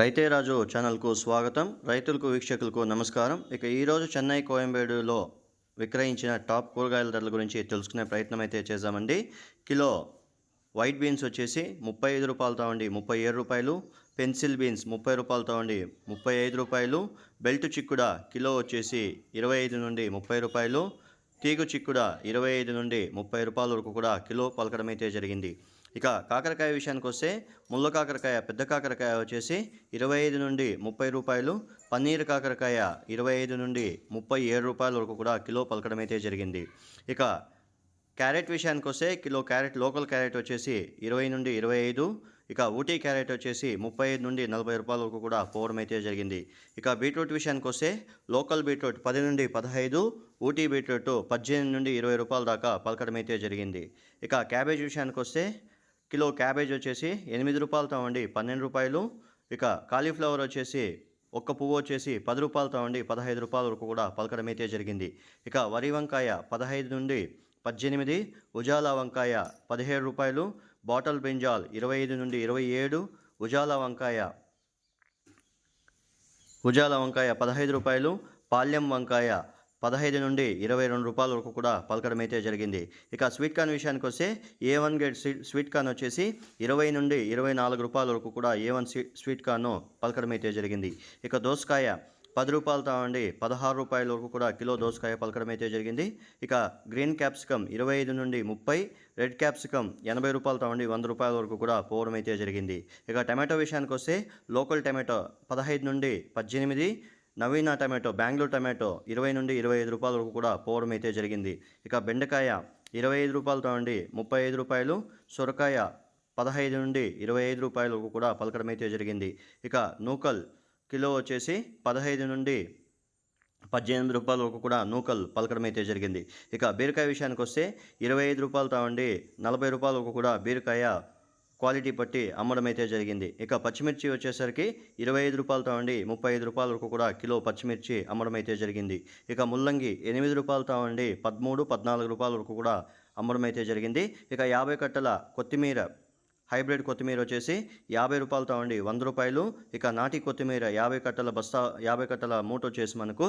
రైతే రాజు ఛానల్కు స్వాగతం. రైతులకు వీక్షకులకు నమస్కారం. ఇక ఈరోజు చెన్నై కోయంబేడులో విక్రయించిన టాప్ కూరగాయల ధరల గురించి తెలుసుకునే ప్రయత్నం అయితే చేశామండి కిలో వైట్ బీన్స్ వచ్చేసి ముప్పై ఐదు రూపాయలతో ఉండి ముప్పై ఏడు రూపాయలు. పెన్సిల్ బీన్స్ ముప్పై రూపాయలతో ఉండి ముప్పై ఐదు రూపాయలు. బెల్ట్ చిక్కుడ కిలో వచ్చేసి ఇరవై ఐదు నుండి ముప్పై రూపాయలు. తీగు చిక్కుడ ఇరవై ఐదు నుండి ముప్పై రూపాయల వరకు కూడా కిలో పలకడం అయితే జరిగింది. ఇక కాకరకాయ విషయానికి వస్తే ముళ్ళ కాకరకాయ పెద్ద కాకరకాయ వచ్చేసి ఇరవై ఐదు నుండి ముప్పై రూపాయలు పన్నీర్ కాకరకాయ ఇరవై ఐదు నుండి ముప్పై ఏడు రూపాయల వరకు కూడా కిలో పలకడం అయితే జరిగింది. ఇక క్యారెట్ విషయానికి వస్తే కిలో క్యారెట్ లోకల్ క్యారెట్ వచ్చేసి ఇరవై నుండి ఇరవై ఐదు ఇక ఊటీ క్యారెట్ వచ్చేసి ముప్పై ఐదు నుండి నలభై రూపాయల వరకు కూడా పోవడం అయితే జరిగింది. ఇక బీట్రూట్ విషయానికి వస్తే లోకల్ బీట్రూట్ పది నుండి పదహైదు ఊటీ బీట్రూట్ పద్దెనిమిది నుండి ఇరవై రూపాయల దాకా పలకడం అయితే జరిగింది. ఇక క్యాబేజ్ విషయానికి వస్తే కిలో క్యాబేజ్ వచ్చేసి ఎనిమిది రూపాయలతో ఉండి పన్నెండు రూపాయలు. ఇక కాలీఫ్లవర్ వచ్చేసి ఒక్క పువ్వు వచ్చేసి పది రూపాయలతో ఉండి పదహైదు రూపాయల వరకు కూడా పలకడం అయితే జరిగింది. ఇక వరి వంకాయ పదహైదు నుండి పద్దెనిమిది ఉజాలా వంకాయ పదిహేడు రూపాయలు బాటల్ బ్రింజాల్ ఇరవై ఐదు నుండి ఇరవై ఏడు ఉజాలా వంకాయ ఉజాల వంకాయ పదహైదు రూపాయలు పాల్యం వంకాయ పదహైదు నుండి ఇరవై రెండు రూపాయల వరకు కూడా పలకడం అయితే జరిగింది. ఇక స్వీట్ కార్న్ విషయానికి వస్తే A one grade sweet corn వచ్చేసి ఇరవై నుండి ఇరవై నాలుగు రూపాయల వరకు కూడా ఏ వన్ స్వీట్ కార్న్ పలకడం అయితే జరిగింది. ఇక దోసకాయ పది రూపాయలు తావండి పదహారు రూపాయల వరకు కూడా కిలో దోసకాయ పలకడం అయితే జరిగింది. ఇక గ్రీన్ క్యాప్సికమ్ ఇరవై ఐదు నుండి ముప్పై రెడ్ క్యాప్సికమ్ ఎనభై రూపాయలు తావండి వంద రూపాయల వరకు కూడా పోవడం అయితే జరిగింది. ఇక టమాటో విషయానికి వస్తే లోకల్ టమాటో పదహైదు నుండి పద్దెనిమిది నవీన టమాటో బెంగళూరు టమాటో ఇరవై నుండి ఇరవై ఐదు రూపాయల వరకు కూడా పోవడం అయితే జరిగింది. ఇక బెండకాయ ఇరవై ఐదు రూపాయలతో నుండి ముప్పై ఐదు రూపాయలు సొరకాయ పదహైదు నుండి ఇరవై ఐదు రూపాయల వరకు కూడా పలకడం అయితే జరిగింది. ఇక నూకల్ కిలో వచ్చేసి పదహైదు నుండి పద్దెనిమిది రూపాయల వరకు కూడా నూకల్ పలకడం అయితే జరిగింది. ఇక బీరకాయ విషయానికి వస్తే ఇరవై ఐదు రూపాయలతో ఉండి నలభై రూపాయల వరకు కూడా బీరకాయ క్వాలిటీ బట్టి అమ్మడం అయితే జరిగింది. ఇక పచ్చిమిర్చి వచ్చేసరికి ఇరవై ఐదు రూపాయలతో ఉండి ముప్పై ఐదు రూపాయల వరకు కూడా కిలో పచ్చిమిర్చి అమ్మడం అయితే జరిగింది. ఇక ముల్లంగి ఎనిమిది రూపాయలతో ఉండి పదమూడు పద్నాలుగు రూపాయల వరకు కూడా అమ్మడం అయితే జరిగింది. ఇక యాభై కట్టల కొత్తిమీర హైబ్రిడ్ కొత్తిమీర వచ్చేసి యాభై రూపాయలతో ఉండి వంద రూపాయలు. ఇక నాటి కొత్తిమీర యాభై కట్టల బస్తా యాభై కట్టల మూట వచ్చేసి మనకు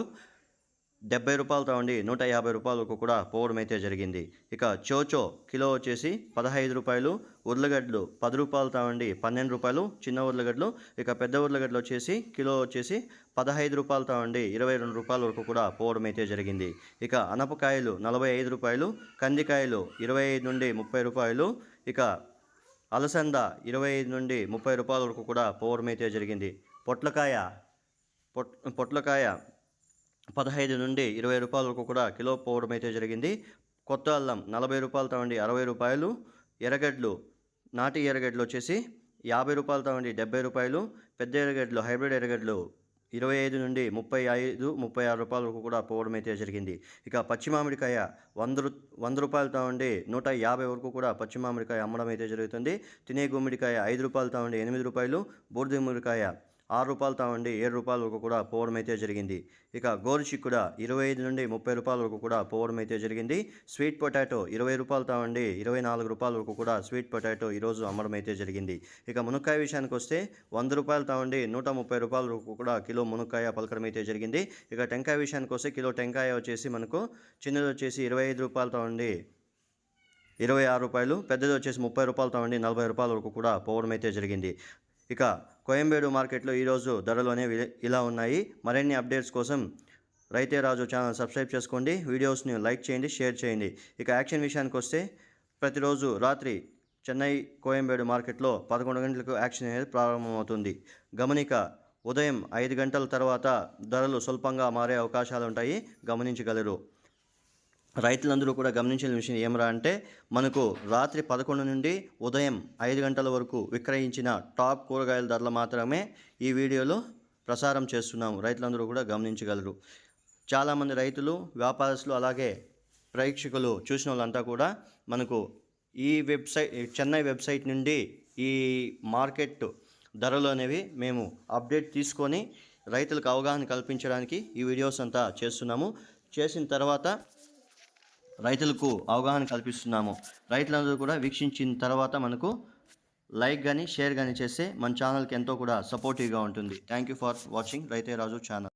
డెబ్బై రూపాయలతో ఉండి నూట యాభై రూపాయలకు కూడా పోవడం అయితే జరిగింది. ఇక చోచో కిలో వచ్చేసి పదహైదు రూపాయలు ఉర్లగడ్డలు పది రూపాయలతో ఉండి పన్నెండు రూపాయలు చిన్న ఉర్లగడ్డలు. ఇక పెద్ద ఉర్లగడ్డలు వచ్చేసి కిలో వచ్చేసి పదహైదు రూపాయలతో ఉండి ఇరవై రెండు రూపాయల వరకు కూడా పోవడం అయితే జరిగింది. ఇక అనపకాయలు నలభై ఐదు రూపాయలు కందికాయలు ఇరవై ఐదు నుండి ముప్పై రూపాయలు ఇక అలసంద ఇరవై ఐదు నుండి ముప్పై రూపాయల వరకు కూడా పోవడం అయితే జరిగింది. పొట్లకాయ పొట్ పొట్లకాయ పదహైదు నుండి ఇరవై రూపాయల వరకు కూడా కిలో పోవడం అయితే జరిగింది. కొత్త అల్లం నలభై రూపాయలతో ఉండి అరవై రూపాయలు ఎర్రగడ్డలు నాటి ఎర్రగడ్డలు వచ్చేసి యాభై రూపాయలతో ఉండి డెబ్బై రూపాయలు పెద్ద ఎర్రగడ్డలు హైబ్రిడ్ ఎర్రగడ్డలు ఇరవై ఐదు నుండి ముప్పై ఐదు ముప్పై ఆరు రూపాయల వరకు కూడా పోవడం అయితే జరిగింది. ఇక పచ్చి మామిడికాయ వంద రూ వంద రూపాయలతో ఉండి నూట యాభై వరకు కూడా పచ్చి మామిడికాయ అమ్మడం అయితే జరుగుతుంది. తినే గుమ్మిడికాయ ఐదు రూపాయలతో ఉండి ఎనిమిది రూపాయలు బూర్ది గుమ్మిడికాయ ఆరు రూపాయలు తావండి ఏడు రూపాయల వరకు కూడా పోవడం అయితే జరిగింది. ఇక గోరు కూడా ఇరవై ఐదు నుండి ముప్పై రూపాయల వరకు కూడా పోవడం అయితే జరిగింది. స్వీట్ పొటాటో ఇరవై రూపాయలు తావండి ఇరవై నాలుగు రూపాయల వరకు కూడా స్వీట్ పొటాటో ఈరోజు అమ్మడం అయితే జరిగింది. ఇక మునక్కాయ విషయానికి వస్తే వంద రూపాయలు తావండి నూట ముప్పై రూపాయల వరకు కూడా కిలో మునక్కాయ పలకడం అయితే జరిగింది. ఇక టెంకాయ విషయానికి వస్తే కిలో టెంకాయ వచ్చేసి మనకు చిన్నది వచ్చేసి ఇరవై ఐదు రూపాయలతో ఉండి ఇరవై ఆరు రూపాయలు పెద్దది వచ్చేసి ముప్పై రూపాయలతో ఉండి నలభై రూపాయల వరకు కూడా పోవడం అయితే జరిగింది. ఇక కోయంబేడు మార్కెట్లో ఈరోజు ధరలు అనేవి ఇలా ఉన్నాయి. మరిన్ని అప్డేట్స్ కోసం రైతే రాజు ఛానల్ సబ్స్క్రైబ్ చేసుకోండి. వీడియోస్ని లైక్ చేయండి షేర్ చేయండి. ఇక యాక్షన్ విషయానికి వస్తే ప్రతిరోజు రాత్రి చెన్నై కోయంబేడు మార్కెట్లో పదకొండు గంటలకు యాక్షన్ అనేది ప్రారంభమవుతుంది. గమనిక ఉదయం ఐదు గంటల తర్వాత ధరలు స్వల్పంగా మారే అవకాశాలు ఉంటాయి గమనించగలరు. రైతులందరూ కూడా గమనించిన విషయం ఏమరా అంటే మనకు రాత్రి పదకొండు నుండి ఉదయం ఐదు గంటల వరకు విక్రయించిన టాప్ కూరగాయల ధరలు మాత్రమే ఈ వీడియోలో ప్రసారం చేస్తున్నాము. రైతులందరూ కూడా గమనించగలరు. చాలామంది రైతులు వ్యాపారస్తులు అలాగే ప్రేక్షకులు చూసిన వాళ్ళంతా కూడా మనకు ఈ వెబ్సైట్ చెన్నై వెబ్సైట్ నుండి ఈ మార్కెట్ ధరలు అనేవి మేము అప్డేట్ తీసుకొని రైతులకు అవగాహన కల్పించడానికి ఈ వీడియోస్ అంతా చేస్తున్నాము. చేసిన తర్వాత రైతులకు అవగాహన కల్పిస్తున్నాము. రైతులందరూ కూడా వీక్షించిన తర్వాత మనకు లైక్ కానీ షేర్ కానీ చేస్తే మన ఛానల్కి ఎంతో కూడా సపోర్టివ్గా ఉంటుంది. థ్యాంక్ యూ ఫర్ వాచింగ్ రైతే రాజు ఛానల్.